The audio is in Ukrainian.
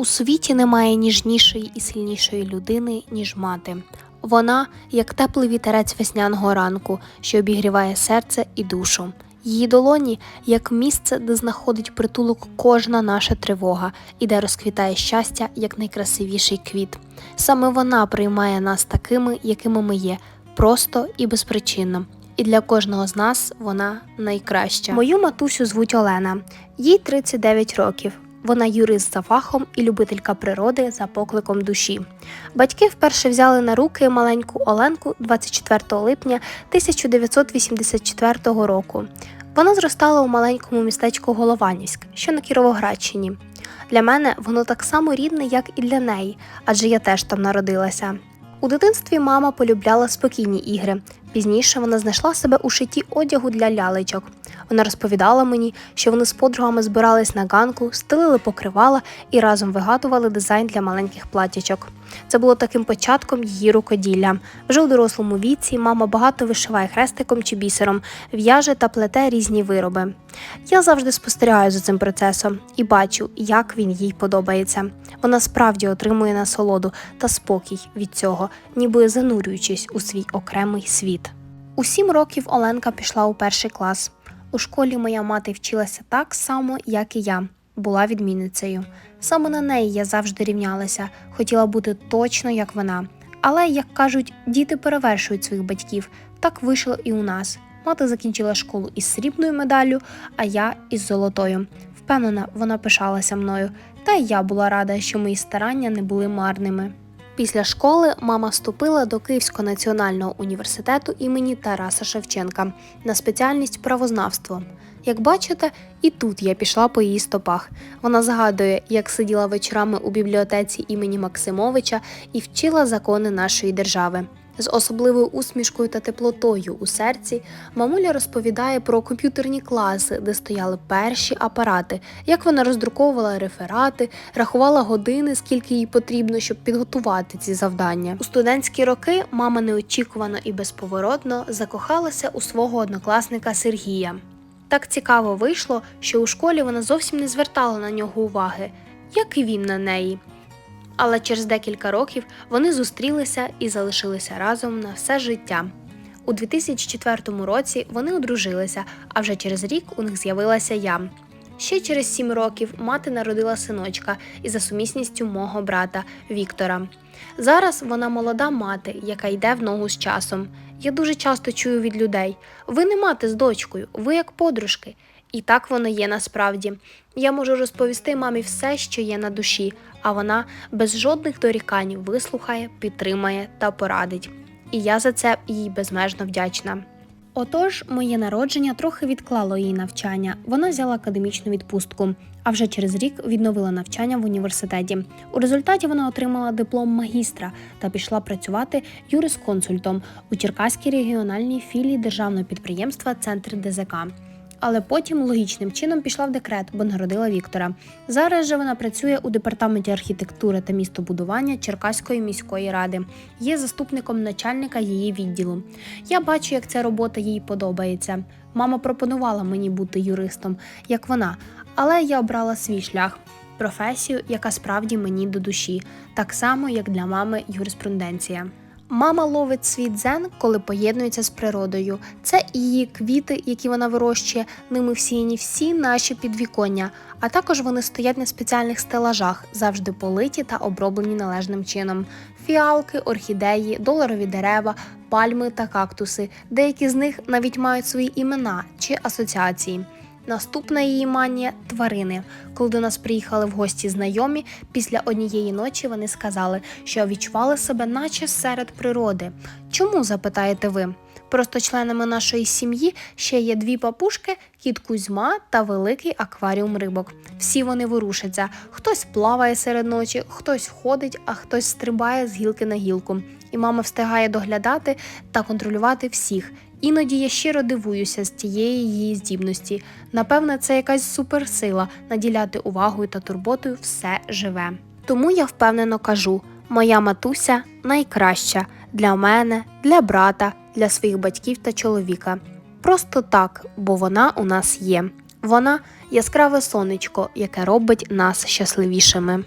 У світі немає ніжнішої і сильнішої людини, ніж мати. Вона як теплий вітерець весняного ранку, що обігріває серце і душу. Її долоні як місце, де знаходить притулок кожна наша тривога і де розквітає щастя як найкрасивіший квіт. Саме вона приймає нас такими, якими ми є, просто і безпричинно. І для кожного з нас вона найкраща. Мою матусю звуть Олена, їй 39 років. Вона юрист за фахом і любителька природи за покликом душі. Батьки вперше взяли на руки маленьку Оленку 24 липня 1984 року. Вона зростала у маленькому містечку Голованівськ, що на Кіровоградщині. Для мене воно так само рідне, як і для неї, адже я теж там народилася. У дитинстві мама полюбляла спокійні ігри. Пізніше вона знайшла себе у шитті одягу для лялечок. Вона розповідала мені, що вони з подругами збирались на ганку, стелили покривала і разом вигадували дизайн для маленьких платячок. Це було таким початком її рукоділля. Вже у дорослому віці мама багато вишиває хрестиком чи бісером, в'яже та плете різні вироби. Я завжди спостерігаю за цим процесом і бачу, як він їй подобається. Вона справді отримує насолоду та спокій від цього, ніби занурюючись у свій окремий світ. У сім років Оленка пішла у перший клас. У школі моя мати вчилася так само, як і я, була відмінницею. Саме на неї я завжди рівнялася, хотіла бути точно як вона. Але, як кажуть, діти перевершують своїх батьків. Так вийшло і у нас. Мати закінчила школу із срібною медаллю, а я із золотою. Впевнена, вона пишалася мною, та й я була рада, що мої старання не були марними. Після школи мама вступила до Київського національного університету імені Тараса Шевченка на спеціальність правознавство. Як бачите, і тут я пішла по її стопах. Вона згадує, як сиділа вечорами у бібліотеці імені Максимовича і вчила закони нашої держави. З особливою усмішкою та теплотою у серці мамуля розповідає про комп'ютерні класи, де стояли перші апарати, як вона роздруковувала реферати, рахувала години, скільки їй потрібно, щоб підготувати ці завдання. У студентські роки мама неочікувано і безповоротно закохалася у свого однокласника Сергія. Так цікаво вийшло, що у школі вона зовсім не звертала на нього уваги, як і він на неї. Але через декілька років вони зустрілися і залишилися разом на все життя. У 2004 році вони одружилися, а вже через рік у них з'явилася я. Ще через сім років мати народила синочка і за сумісністю мого брата Віктора. Зараз вона молода мати, яка йде в ногу з часом. Я дуже часто чую від людей: ви не мати з дочкою, ви як подружки. І так воно є насправді. Я можу розповісти мамі все, що є на душі, а вона без жодних дорікань вислухає, підтримає та порадить. І я за це їй безмежно вдячна. Отож, моє народження трохи відклало її навчання. Вона взяла академічну відпустку, а вже через рік відновила навчання в університеті. У результаті вона отримала диплом магістра та пішла працювати юрисконсультом у Черкаській регіональній філії державного підприємства Центр ДЗК але потім логічним чином пішла в декрет, бо народила Віктора. Зараз же вона працює у департаменті архітектури та містобудування Черкаської міської ради. Є заступником начальника її відділу. Я бачу, як ця робота їй подобається. Мама пропонувала мені бути юристом, як вона, але я обрала свій шлях. Професію, яка справді мені до душі, так само як для мами юриспруденція. Мама ловить свій дзен, коли поєднується з природою. Це її квіти, які вона вирощує, ними всіяні всі наші підвіконня, а також вони стоять на спеціальних стелажах, завжди политі та оброблені належним чином. Фіалки, орхідеї, доларові дерева, пальми та кактуси. Деякі з них навіть мають свої імена чи асоціації. Наступна її манія тварини. Коли до нас приїхали в гості знайомі, після однієї ночі вони сказали, що відчували себе, наче серед природи. Чому запитаєте ви? Просто членами нашої сім'ї ще є дві папушки, кіт Кузьма та великий акваріум рибок. Всі вони ворушаться. Хтось плаває серед ночі, хтось ходить, а хтось стрибає з гілки на гілку. І мама встигає доглядати та контролювати всіх. Іноді я щиро дивуюся з тієї її здібності. Напевне, це якась суперсила наділяти увагою та турботою все живе. Тому я впевнено кажу: моя матуся найкраща для мене, для брата, для своїх батьків та чоловіка. Просто так, бо вона у нас є. Вона яскраве сонечко, яке робить нас щасливішими.